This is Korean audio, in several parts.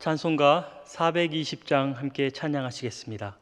찬송가 420장 함께 찬양하시겠습니다.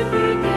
Happy birthday.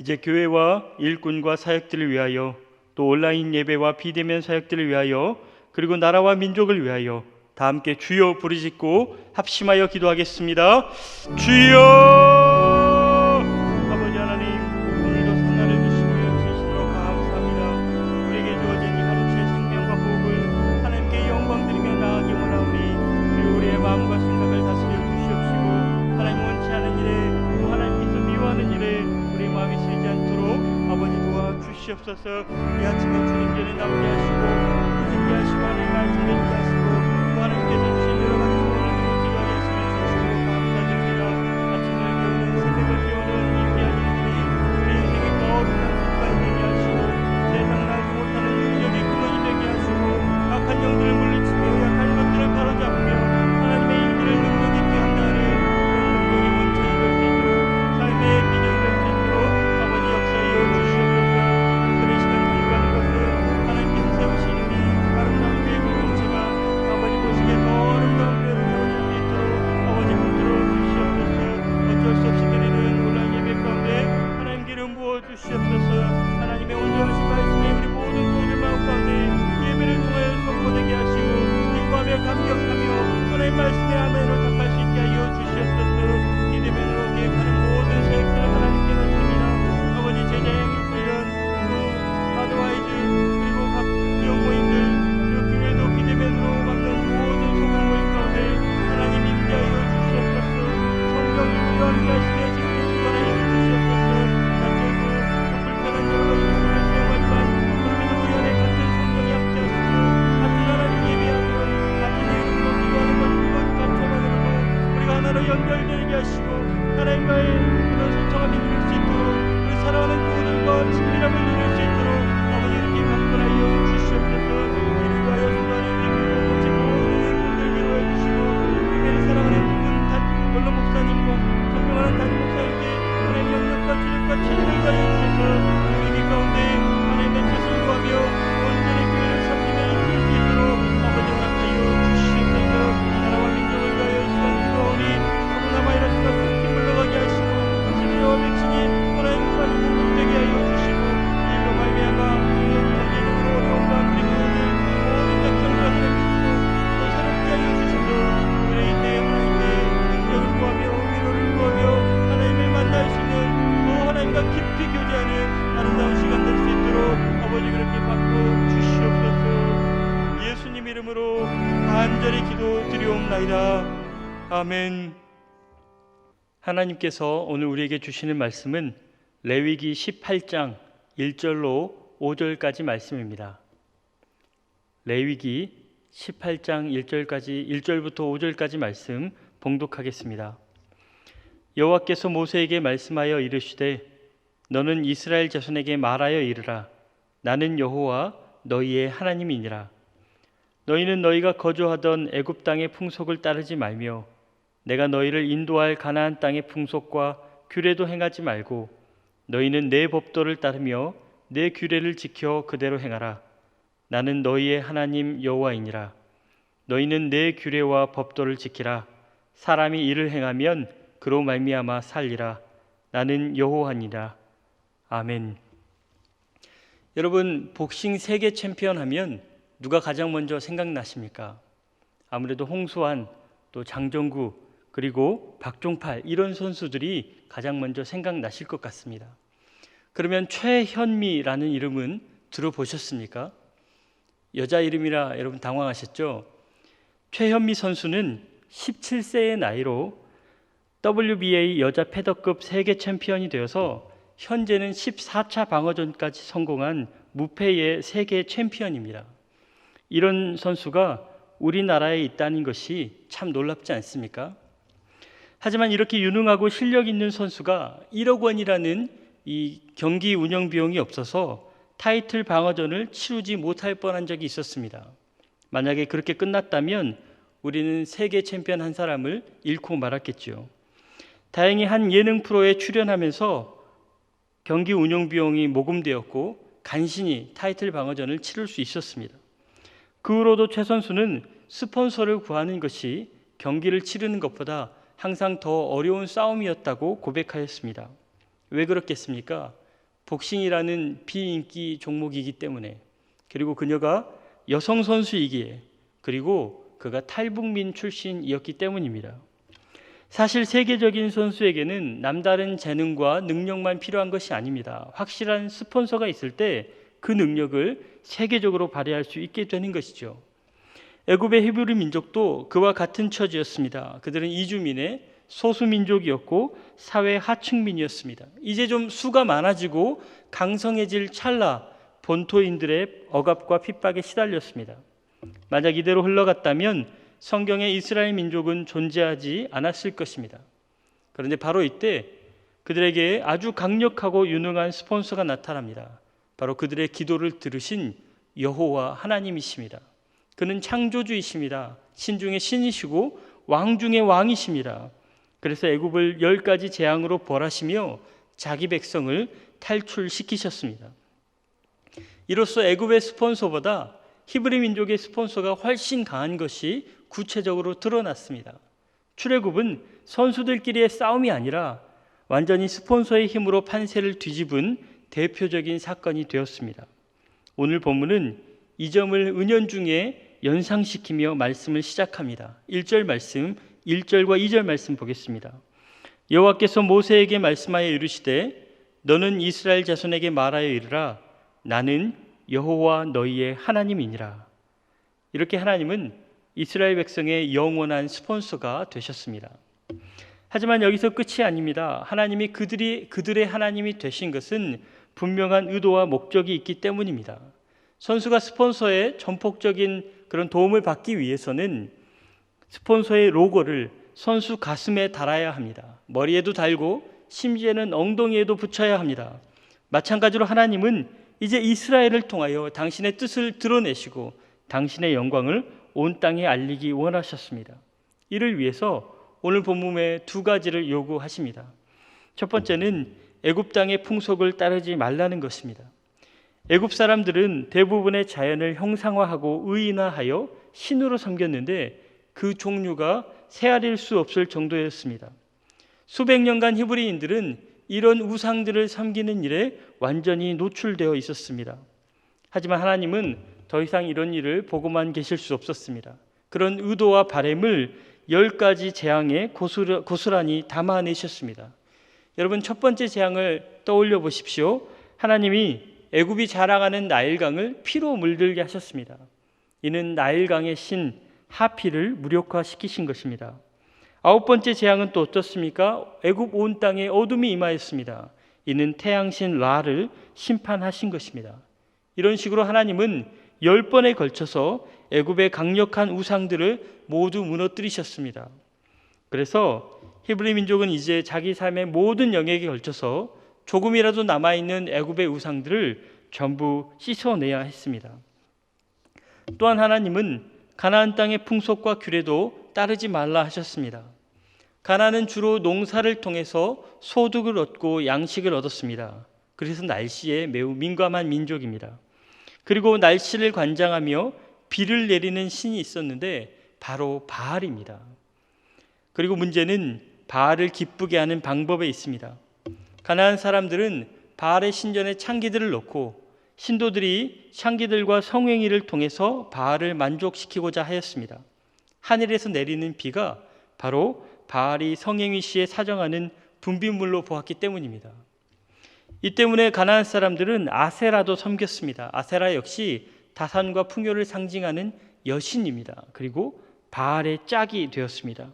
이제 교회와 일꾼과 사역들을 위하여 또 온라인 예배와 비대면 사역들을 위하여 그리고 나라와 민족을 위하여 다 함께 주여 부르짖고 합심하여 기도하겠습니다. 주여 eshivsasa yatsmotsiningeni nam yashko yashmani majinin yashko varim kesin 하나님께서 오늘 우리에게 주시는 말씀은 레위기 18장 1절로 5절까지 말씀입니다. 레위기 18장 1절까지 1절부터 5절까지 말씀 봉독하겠습니다. 여호와께서 모세에게 말씀하여 이르시되 너는 이스라엘 자손에게 말하여 이르라 나는 여호와 너희의 하나님이니라 너희는 너희가 거주하던 애굽 땅의 풍속을 따르지 말며 내가 너희를 인도할 가나안 땅의 풍속과 규례도 행하지 말고 너희는 내 법도를 따르며 내 규례를 지켜 그대로 행하라. 나는 너희의 하나님 여호와이니라. 너희는 내 규례와 법도를 지키라. 사람이 이를 행하면 그로 말미암아 살리라. 나는 여호와니라. 아멘. 여러분 복싱 세계 챔피언 하면 누가 가장 먼저 생각나십니까? 아무래도 홍수환 또 장정구 그리고 박종팔 이런 선수들이 가장 먼저 생각나실 것 같습니다. 그러면 최현미라는 이름은 들어보셨습니까? 여자 이름이라 여러분 당황하셨죠? 최현미 선수는 17세의 나이로 WBA 여자 패더급 세계 챔피언이 되어서 현재는 14차 방어전까지 성공한 무패의 세계 챔피언입니다. 이런 선수가 우리나라에 있다는 것이 참 놀랍지 않습니까? 하지만 이렇게 유능하고 실력 있는 선수가 1억 원이라는 이 경기 운영 비용이 없어서 타이틀 방어전을 치르지 못할 뻔한 적이 있었습니다. 만약에 그렇게 끝났다면 우리는 세계 챔피언 한 사람을 잃고 말았겠지요. 다행히 한 예능 프로에 출연하면서 경기 운영 비용이 모금되었고 간신히 타이틀 방어전을 치를 수 있었습니다. 그 후로도 최 선수는 스폰서를 구하는 것이 경기를 치르는 것보다 항상 더 어려운 싸움이었다고 고백하였습니다. 왜 그렇겠습니까? 복싱이라는 비인기 종목이기 때문에 그리고 그녀가 여성 선수이기에 그리고 그가 탈북민 출신이었기 때문입니다. 사실 세계적인 선수에게는 남다른 재능과 능력만 필요한 것이 아닙니다. 확실한 스폰서가 있을 때 그 능력을 세계적으로 발휘할 수 있게 되는 것이죠. 애굽의 히브리 민족도 그와 같은 처지였습니다. 그들은 이주민의 소수 민족이었고 사회 하층민이었습니다. 이제 좀 수가 많아지고 강성해질 찰나 본토인들의 억압과 핍박에 시달렸습니다. 만약 이대로 흘러갔다면 성경의 이스라엘 민족은 존재하지 않았을 것입니다. 그런데 바로 이때 그들에게 아주 강력하고 유능한 스폰서가 나타납니다. 바로 그들의 기도를 들으신 여호와 하나님이십니다. 그는 창조주이십니다. 신 중에 신이시고 왕 중에 왕이십니다. 그래서 애굽을 열 가지 재앙으로 벌하시며 자기 백성을 탈출시키셨습니다. 이로써 애굽의 스폰서보다 히브리 민족의 스폰서가 훨씬 강한 것이 구체적으로 드러났습니다. 출애굽은 선수들끼리의 싸움이 아니라 완전히 스폰서의 힘으로 판세를 뒤집은 대표적인 사건이 되었습니다. 오늘 본문은 이 점을 은연중에 연상시키며 말씀을 시작합니다. 1절 말씀, 1절과 2절 말씀 보겠습니다. 여호와께서 모세에게 말씀하여 이르시되 너는 이스라엘 자손에게 말하여 이르라 나는 여호와 너희의 하나님이니라. 이렇게 하나님은 이스라엘 백성의 영원한 스폰서가 되셨습니다. 하지만 여기서 끝이 아닙니다. 하나님이 그들이 그들의 하나님이 되신 것은 분명한 의도와 목적이 있기 때문입니다. 선수가 스폰서의 전폭적인 그런 도움을 받기 위해서는 스폰서의 로고를 선수 가슴에 달아야 합니다. 머리에도 달고 심지어는 엉덩이에도 붙여야 합니다. 마찬가지로 하나님은 이제 이스라엘을 통하여 당신의 뜻을 드러내시고 당신의 영광을 온 땅에 알리기 원하셨습니다. 이를 위해서 오늘 본문에 두 가지를 요구하십니다. 첫 번째는 애굽 땅의 풍속을 따르지 말라는 것입니다. 애굽 사람들은 대부분의 자연을 형상화하고 의인화하여 신으로 섬겼는데 그 종류가 세알일 수 없을 정도였습니다. 수백 년간 히브리인들은 이런 우상들을 섬기는 일에 완전히 노출되어 있었습니다. 하지만 하나님은 더 이상 이런 일을 보고만 계실 수 없었습니다. 그런 의도와 바램을 열 가지 재앙에 고스란히 담아내셨습니다. 여러분 첫 번째 재앙을 떠올려 보십시오. 하나님이 애굽이 자랑하는 나일강을 피로 물들게 하셨습니다. 이는 나일강의 신 하피를 무력화시키신 것입니다. 아홉 번째 재앙은 또 어떻습니까? 애굽 온 땅에 어둠이 임하였습니다. 이는 태양신 라를 심판하신 것입니다. 이런 식으로 하나님은 열 번에 걸쳐서 애굽의 강력한 우상들을 모두 무너뜨리셨습니다. 그래서 히브리 민족은 이제 자기 삶의 모든 영역에 걸쳐서 조금이라도 남아 있는 애굽의 우상들을 전부 씻어내야 했습니다. 또한 하나님은 가나안 땅의 풍속과 규례도 따르지 말라 하셨습니다. 가나안은 주로 농사를 통해서 소득을 얻고 양식을 얻었습니다. 그래서 날씨에 매우 민감한 민족입니다. 그리고 날씨를 관장하며 비를 내리는 신이 있었는데 바로 바알입니다. 그리고 문제는 바알을 기쁘게 하는 방법에 있습니다. 가나안 사람들은 바알의 신전에 창기들을 놓고 신도들이 창기들과 성행위를 통해서 바알을 만족시키고자 하였습니다. 하늘에서 내리는 비가 바로 바알이 성행위 시에 사정하는 분비물로 보았기 때문입니다. 이 때문에 가나안 사람들은 아세라도 섬겼습니다. 아세라 역시 다산과 풍요를 상징하는 여신입니다. 그리고 바알의 짝이 되었습니다.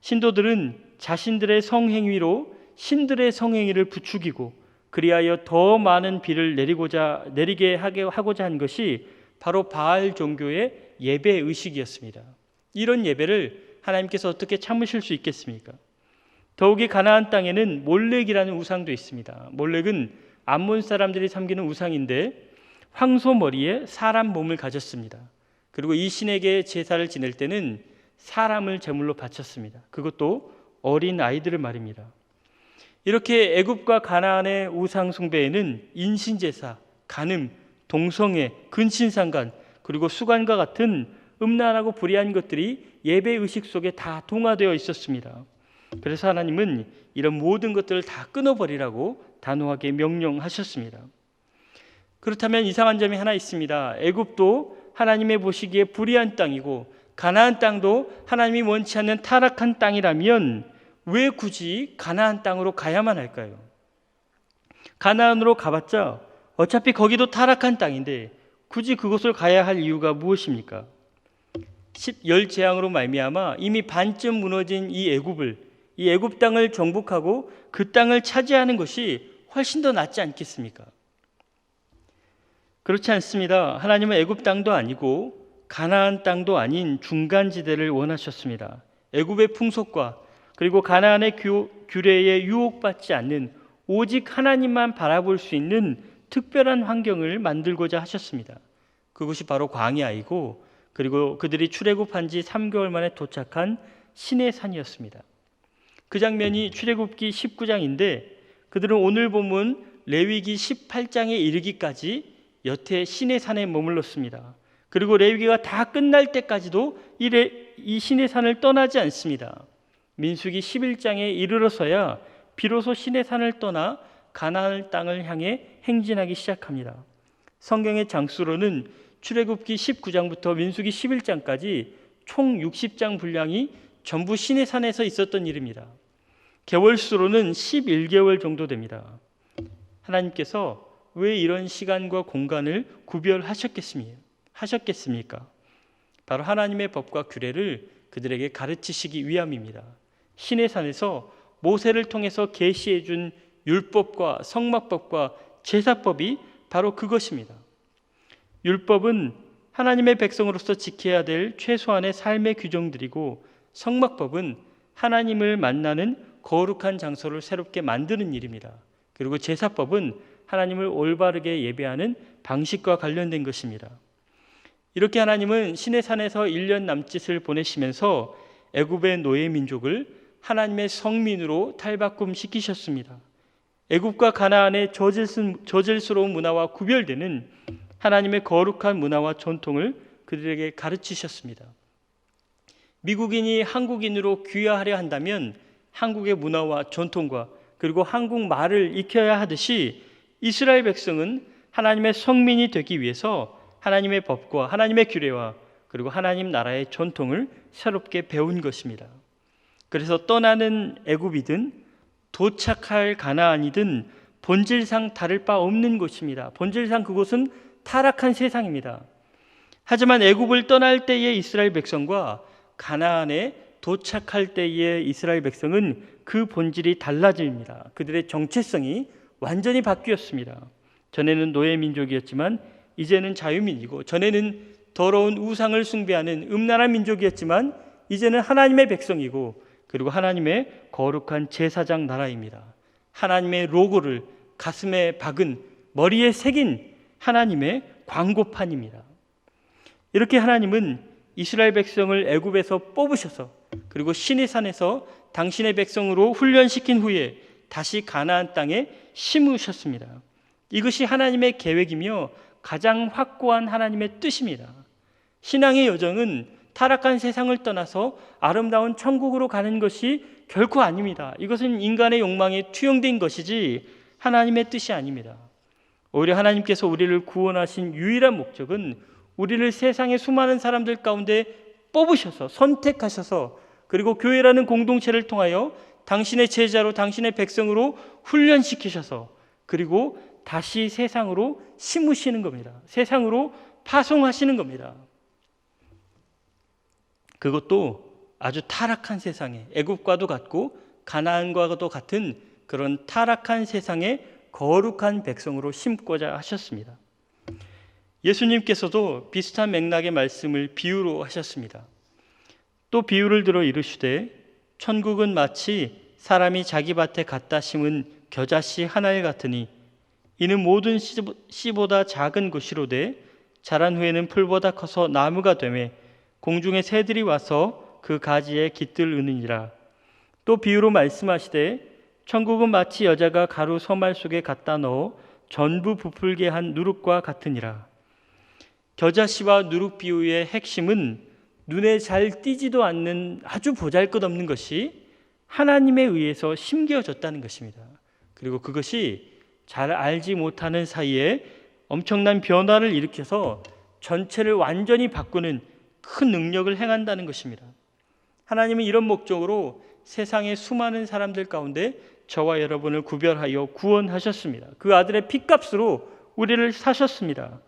신도들은 자신들의 성행위로 신들의 성행위를 부추기고 그리하여 더 많은 비를 내리고자 내리게 하게 하고자 한 것이 바로 바알 종교의 예배 의식이었습니다. 이런 예배를 하나님께서 어떻게 참으실 수 있겠습니까? 더욱이 가나안 땅에는 몰렉이라는 우상도 있습니다. 몰렉은 암몬 사람들이 섬기는 우상인데 황소 머리에 사람 몸을 가졌습니다. 그리고 이 신에게 제사를 지낼 때는 사람을 제물로 바쳤습니다. 그것도 어린 아이들을 말입니다. 이렇게 애굽과 가나안의 우상 숭배에는 인신 제사, 간음, 동성애, 근신상간 그리고 수관과 같은 음란하고 불의한 것들이 예배 의식 속에 다 동화되어 있었습니다. 그래서 하나님은 이런 모든 것들을 다 끊어버리라고 단호하게 명령하셨습니다. 그렇다면 이상한 점이 하나 있습니다. 애굽도 하나님의 보시기에 불의한 땅이고 가나안 땅도 하나님이 원치 않는 타락한 땅이라면 왜 굳이 가나안 땅으로 가야만 할까요? 가나안으로 가봤자 어차피 거기도 타락한 땅인데 굳이 그곳을 가야 할 이유가 무엇입니까? 열 재앙으로 말미암아 이미 반쯤 무너진 이 애굽을 이 애굽 땅을 정복하고 그 땅을 차지하는 것이 훨씬 더 낫지 않겠습니까? 그렇지 않습니다. 하나님은 애굽 땅도 아니고 가나안 땅도 아닌 중간 지대를 원하셨습니다. 애굽의 풍속과 그리고 가나안의 규, 규례에 유혹받지 않는 오직 하나님만 바라볼 수 있는 특별한 환경을 만들고자 하셨습니다. 그것이 바로 광야이고 그리고 그들이 출애굽한 지 3개월 만에 도착한 신의 산이었습니다. 그 장면이 출애굽기 19장인데 그들은 오늘 본문 레위기 18장에 이르기까지 여태 신의 산에 머물렀습니다. 그리고 레위기가 다 끝날 때까지도 이, 레, 이 신의 산을 떠나지 않습니다. 민수기 11장에 이르러서야 비로소 신의 산을 떠나 가나안 땅을 향해 행진하기 시작합니다. 성경의 장수로는 출애굽기 19장부터 민수기 11장까지 총 60장 분량이 전부 신의 산에서 있었던 일입니다. 개월수로는 11개월 정도 됩니다. 하나님께서 왜 이런 시간과 공간을 구별하셨겠습니까? 바로 하나님의 법과 규례를 그들에게 가르치시기 위함입니다. 신의 산에서 모세를 통해서 계시해 준 율법과 성막법과 제사법이 바로 그것입니다. 율법은 하나님의 백성으로서 지켜야 될 최소한의 삶의 규정들이고 성막법은 하나님을 만나는 거룩한 장소를 새롭게 만드는 일입니다. 그리고 제사법은 하나님을 올바르게 예배하는 방식과 관련된 것입니다. 이렇게 하나님은 신의 산에서 1년 남짓을 보내시면서 애굽의 노예 민족을 하나님의 성민으로 탈바꿈 시키셨습니다. 애굽과 가나안의 저질스러운 문화와 구별되는 하나님의 거룩한 문화와 전통을 그들에게 가르치셨습니다. 미국인이 한국인으로 귀화하려 한다면 한국의 문화와 전통과 그리고 한국 말을 익혀야 하듯이 이스라엘 백성은 하나님의 성민이 되기 위해서 하나님의 법과 하나님의 규례와 그리고 하나님 나라의 전통을 새롭게 배운 것입니다. 그래서 떠나는 애굽이든 도착할 가나안이든 본질상 다를 바 없는 곳입니다. 본질상 그곳은 타락한 세상입니다. 하지만 애굽을 떠날 때의 이스라엘 백성과 가나안에 도착할 때의 이스라엘 백성은 그 본질이 달라집니다. 그들의 정체성이 완전히 바뀌었습니다. 전에는 노예 민족이었지만 이제는 자유민이고 전에는 더러운 우상을 숭배하는 음란한 민족이었지만 이제는 하나님의 백성이고 그리고 하나님의 거룩한 제사장 나라입니다. 하나님의 로고를 가슴에 박은 머리에 새긴 하나님의 광고판입니다. 이렇게 하나님은 이스라엘 백성을 애굽에서 뽑으셔서 그리고 신의 산에서 당신의 백성으로 훈련시킨 후에 다시 가나안 땅에 심으셨습니다. 이것이 하나님의 계획이며 가장 확고한 하나님의 뜻입니다. 신앙의 여정은 타락한 세상을 떠나서 아름다운 천국으로 가는 것이 결코 아닙니다. 이것은 인간의 욕망에 투영된 것이지 하나님의 뜻이 아닙니다. 오히려 하나님께서 우리를 구원하신 유일한 목적은 우리를 세상의 수많은 사람들 가운데 뽑으셔서 선택하셔서 그리고 교회라는 공동체를 통하여 당신의 제자로 당신의 백성으로 훈련시키셔서 그리고 다시 세상으로 심으시는 겁니다. 세상으로 파송하시는 겁니다. 그것도 아주 타락한 세상에 애굽과도 같고 가나안과도 같은 그런 타락한 세상에 거룩한 백성으로 심고자 하셨습니다. 예수님께서도 비슷한 맥락의 말씀을 비유로 하셨습니다. 또 비유를 들어 이르시되 천국은 마치 사람이 자기 밭에 갖다 심은 겨자씨 하나에 같으니 이는 모든 씨보다 작은 것이로되 자란 후에는 풀보다 커서 나무가 되매 공중의 새들이 와서 그 가지에 깃들 으느니라. 또 비유로 말씀하시되 천국은 마치 여자가 가루 서말 속에 갖다 넣어 전부 부풀게 한 누룩과 같으니라. 겨자씨와 누룩 비유의 핵심은 눈에 잘 띄지도 않는 아주 보잘것없는 것이 하나님에 의해서 심겨졌다는 것입니다. 그리고 그것이 잘 알지 못하는 사이에 엄청난 변화를 일으켜서 전체를 완전히 바꾸는 큰 능력을 행한다는 것입니다. 하나님은 이런 목적으로 세상의 수많은 사람들 가운데 저와 여러분을 구별하여 구원하셨습니다. 그 아들의 피값으로 우리를 사셨습니다.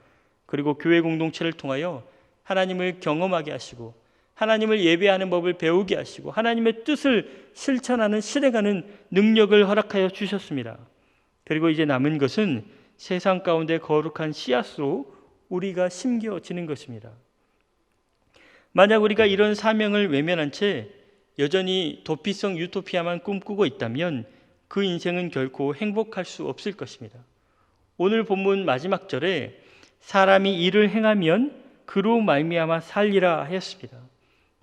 그리고 교회 공동체를 통하여 하나님을 경험하게 하시고 하나님을 예배하는 법을 배우게 하시고 하나님의 뜻을 실천하는 실행하는 능력을 허락하여 주셨습니다. 그리고 이제 남은 것은 세상 가운데 거룩한 씨앗으로 우리가 심겨지는 것입니다. 만약 우리가 이런 사명을 외면한 채 여전히 도피성 유토피아만 꿈꾸고 있다면 그 인생은 결코 행복할 수 없을 것입니다. 오늘 본문 마지막 절에 사람이 일을 행하면 그로 말미암아 살리라 하였습니다.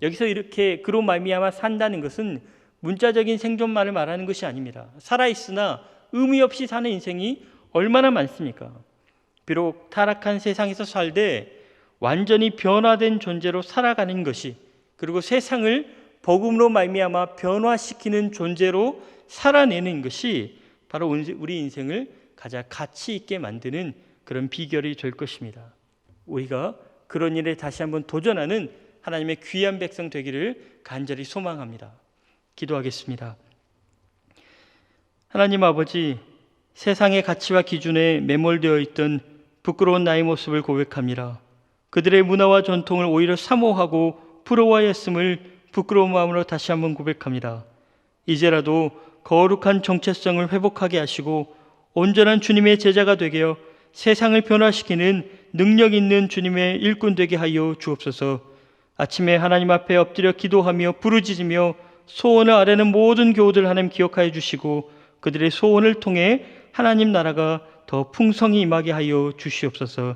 여기서 이렇게 그로 말미암아 산다는 것은 문자적인 생존만을 말하는 것이 아닙니다. 살아 있으나 의미 없이 사는 인생이 얼마나 많습니까? 비록 타락한 세상에서 살되 완전히 변화된 존재로 살아가는 것이 그리고 세상을 복음으로 말미암아 변화시키는 존재로 살아내는 것이 바로 우리 인생을 가장 가치 있게 만드는 그런 비결이 될 것입니다. 우리가 그런 일에 다시 한번 도전하는 하나님의 귀한 백성 되기를 간절히 소망합니다. 기도하겠습니다. 하나님 아버지, 세상의 가치와 기준에 매몰되어 있던 부끄러운 나의 모습을 고백합니다. 그들의 문화와 전통을 오히려 사모하고 부러워했음을 부끄러운 마음으로 다시 한번 고백합니다. 이제라도 거룩한 정체성을 회복하게 하시고 온전한 주님의 제자가 되게 하 세상을 변화시키는 능력 있는 주님의 일꾼 되게 하여 주옵소서. 아침에 하나님 앞에 엎드려 기도하며 부르짖으며 소원을 아뢰는 모든 교우들 하나님 기억하여 주시고 그들의 소원을 통해 하나님 나라가 더 풍성히 임하게 하여 주시옵소서.